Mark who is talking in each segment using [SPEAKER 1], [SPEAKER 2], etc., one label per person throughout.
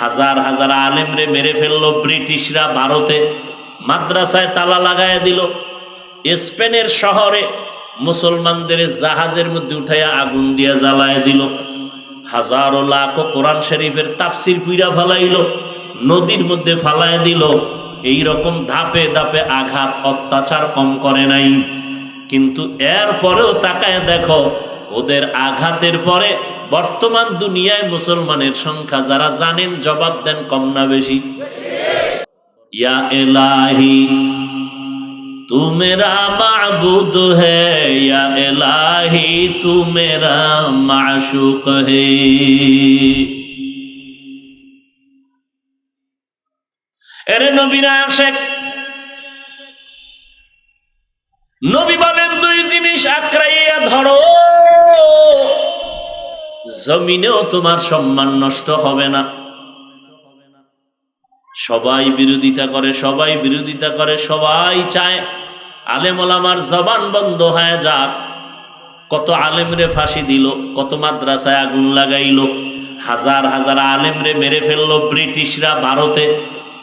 [SPEAKER 1] হাজার হাজার আলেমরে মেরে ফেলল ব্রিটিশরা ভারতে। মাদ্রাসায় তালা লাগায় দিল। স্পেনের শহরে মুসলমানদের জাহাজের মধ্যে উঠাইয়া আগুন দিয়া জ্বালায় দিল। হাজারো লাখ কোরআন শরীফের তাফসির পুইরা ফালাইল, নদীর মধ্যে ফালায় দিল। এই রকম ধাপে ধাপে আঘাত অত্যাচার কম করে নাই। কিন্তু এর পরেও তাকায় দেখো, ওদের আঘাতের পরে বর্তমান দুনিয়ায় মুসলমানের সংখ্যা যারা জানেন জবাব দেন কম না বেশি ইয়া এলাহি तू मेरा माबूद है या इलाही तू मेरा माशूक है এরে নবীরা আশেক নবী বলেন দুই জিনিস আঁকড়াইয়া ধরো জমিনেও তোমার সম্মান নষ্ট হবে না। সবাই বিরোধিতা করে, সবাই বিরোধিতা করে, সবাই চায় আলেম ওলামার জবান বন্ধ হয়ে যাক। কত আলেমরে ফাঁসি দিল, কত মাদ্রাসায় আগুন লাগাইল, হাজার হাজার আলেমরে মেরে ফেলল ব্রিটিশরা ভারতে,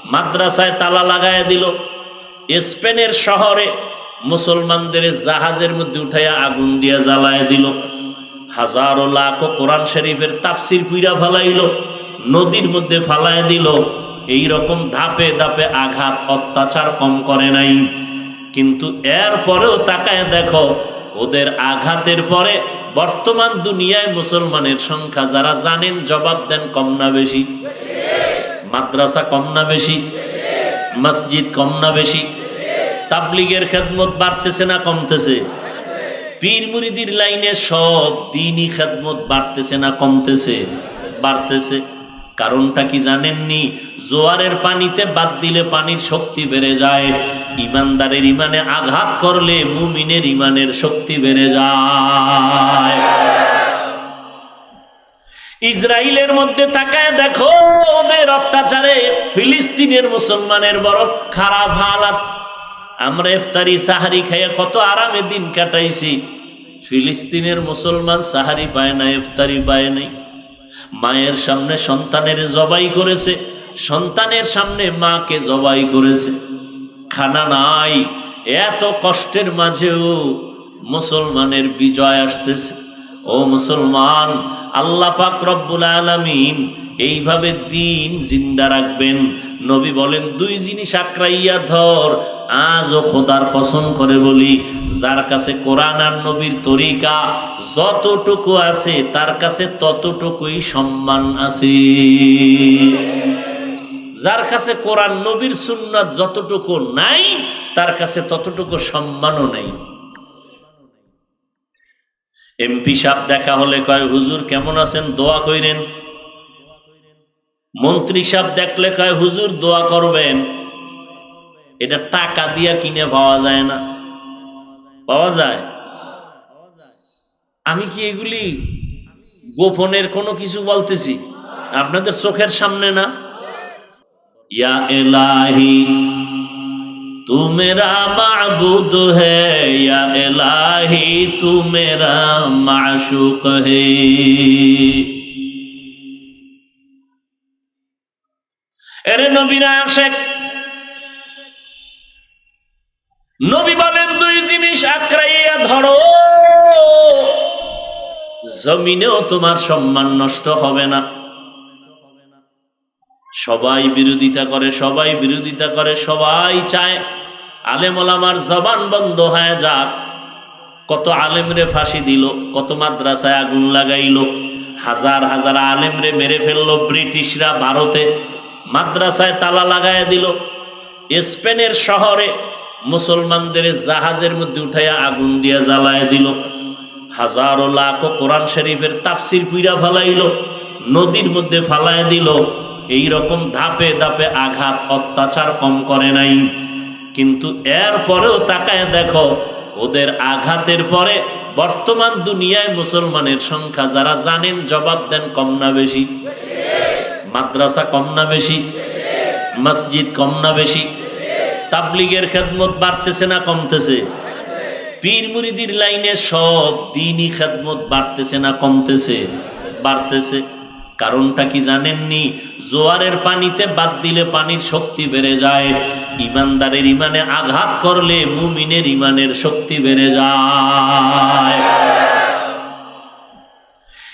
[SPEAKER 1] মাদ্রাসায় তালা লাগায় দিল। স্পেনের শহরে মুসলমানদের জাহাজের মধ্যে উঠাইয়া আগুন দিয়া জ্বালায় দিল। হাজারো লাখ কোরআন শরীফের তাফসির পুইরা ফালাইল, নদীর মধ্যে ফালায় দিল এই রকম ধাপে ধাপে আঘাত অত্যাচার কম করে নাই। কিন্তু এর পরেও তাকায় দেখো, ওদের আঘাতের পরে বর্তমান দুনিয়ায় মুসলমানের সংখ্যা যারা জানেন জবাব দেন কম না বেশি। মাদ্রাসা কম না বেশি। মসজিদ কম না বেশি। তাবলিগের খেদমত বাড়তেছে না কমতেছে। পীর মুরিদির লাইনে সব দিনই খেদমত বাড়তেছে না কমতেছে? বাড়তেছে। কারণটা কি জানেননি? জোয়ারের পানিতে বাদ দিলে পানির শক্তি বেড়ে যায়। ইমানদারের ইমানে আঘাত করলে মুমিনের ইমানের শক্তি বেড়ে যায়। ইসরায়েলের মধ্যে তাকায় দেখো, ওদের অত্যাচারে ফিলিস্তিনের মুসলমানের বড় খারাপ হালাত। আমরা ইফতারি সাহারি খাইয়ে কত আরামে দিন কাটাইছি। ফিলিস্তিনের মুসলমান সাহারি পায় না, ইফতারি পায় নাই। মায়ের সামনে সন্তানের জবাই করেছে, সন্তানের সামনে মাকে জবাই করেছে। খানা নাই, এত কষ্টের মাঝেও মুসলমানের বিজয় আসতেছে। ও মুসলমান, আল্লাহ পাক রব্বুল আলামিন এইভাবে দিন জিন্দা রাখবেন। নবী বলেন, দুই জিনিস আঁকড়াইয়া ধর আজও খোদার কসম করে বলি, যার কাছে কোরআন আর নবীর তরিকা যতটুকু আছে, তার কাছে ততটুকুই সম্মান আছে। যার কাছে কোরআন, নবীর সুন্নাত যতটুকু নাই, তার কাছে ততটুকু সম্মানও নাই। এমপি সাহেব দেখা হলে কয়, হুজুর কেমন আছেন? দোয়া কইরেন। মন্ত্রী সাহেব দেখলে কয়, হুজুর দোয়া করবেন। এটা টাকা দিয়া কিনে পাওয়া যায় না পাওয়া যায় আমি কি এগুলি গোপনের কোনো কিছু বলতেছি আপনাদের চোখের সামনে না ইয়া এলাহি तू मेरा माबूद है या इलाही तू मेरा माशूक है এরে নবীরা আশেক নবী বলেন, দুই জিনিস আঁকড়াইয়া ধরো। জমিনেও তোমার সম্মান নষ্ট হবে না। সবাই বিরোধিতা করে, সবাই বিরোধিতা করে, সবাই চায় আলেম ওলামার জবান বন্ধ হয়ে যাক। কত আলেমরে ফাঁসি দিল, কত মাদ্রাসায় আগুন লাগাইল, হাজার হাজার আলেমরে মেরে ফেলল ব্রিটিশরা ভারতে। মাদ্রাসায় তালা লাগায় দিল, স্পেনের শহরে মুসলমানদের জাহাজের মধ্যে উঠাইয়া আগুন দিয়া জ্বালায় দিল। হাজারো লাখ কোরআন শরীফের তাফসির পুইরা ফালাইল, নদীর মধ্যে ফালায় দিল। এই রকম ধাপে ধাপে আঘাত অত্যাচার কম করে নাই। কিন্তু এর পরেও তাকায় দেখো, ওদের আঘাতের পরে বর্তমান দুনিয়ায় মুসলমানের সংখ্যা যারা জানেন জবাব দেন কম না বেশি। মাদ্রাসা কম না বেশি। মসজিদ কম না বেশি। তাবলিগের খেদমত বাড়তেছে না কমতেছে? পীর মুরিদির লাইনে সব দিনই খেদমত বাড়তেছে না কমতেছে? বাড়তেছে। কারণটা কি জানেননি? জোয়ারের পানিতে বাদ দিলে পানির শক্তি বেড়ে যায়, ইমানদারের ইমানে আঘাত করলে মুমিনের ইমানের শক্তি বেড়ে যায়।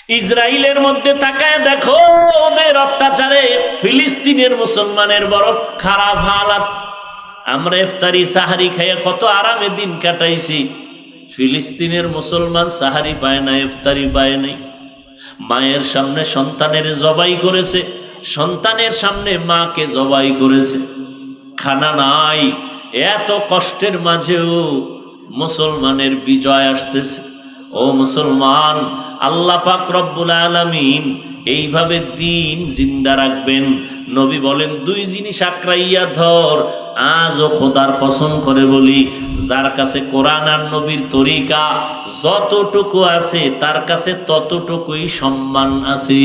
[SPEAKER 1] ইসরায়েলের মধ্যে তাকায় দেখো, ওদের অত্যাচারে ফিলিস্তিনের মুসলমানের বড় খারাপ হালাত। আমরা ইফতারি সাহারি খাইয়ে কত আরামে দিন কাটাইছি। ফিলিস্তিনের মুসলমান সাহারি পায় না, ইফতারি পায় নাই। মায়ের সামনে সন্তানের জবাই করেছে, সন্তানের সামনে মাকে জবাই করেছে। খানা নাই, এত কষ্টের মাঝেও মুসলমানের বিজয় আসতেছে। ও মুসলমান, আল্লাহ পাক রব্বুল আলামিন এইভাবে দিন জিন্দা রাখবেন। নবী বলেন, দুই জিনিস আঁকড়াইয়া ধর আজও খোদার কসম করে বলি, যার কাছে কোরআন আর নবীর তরিকা যতটুকু আছে, তার কাছে ততটুকুই সম্মান আছে।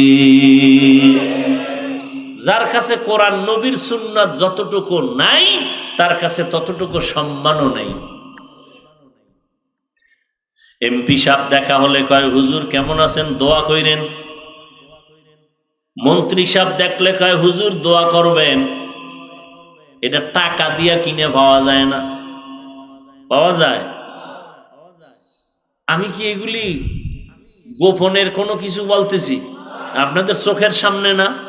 [SPEAKER 1] যার কাছে কোরআন, নবীর সুন্নাত যতটুকু নাই, তার কাছে ততটুকু সম্মানও নাই। এমপি সাহেব দেখা হলে কয়, হুজুর কেমন আছেন? দোয়া কইরেন। মন্ত্রী সাহেব দেখলে কয়, হুজুর দোয়া করবেন। এটা টাকা দিয়া কিনে পাওয়া যায় না। পাওয়া যায়? আমি কি এগুলি গোপনের কোনো কিছু বলতেছি? আপনাদের চোখের সামনে না?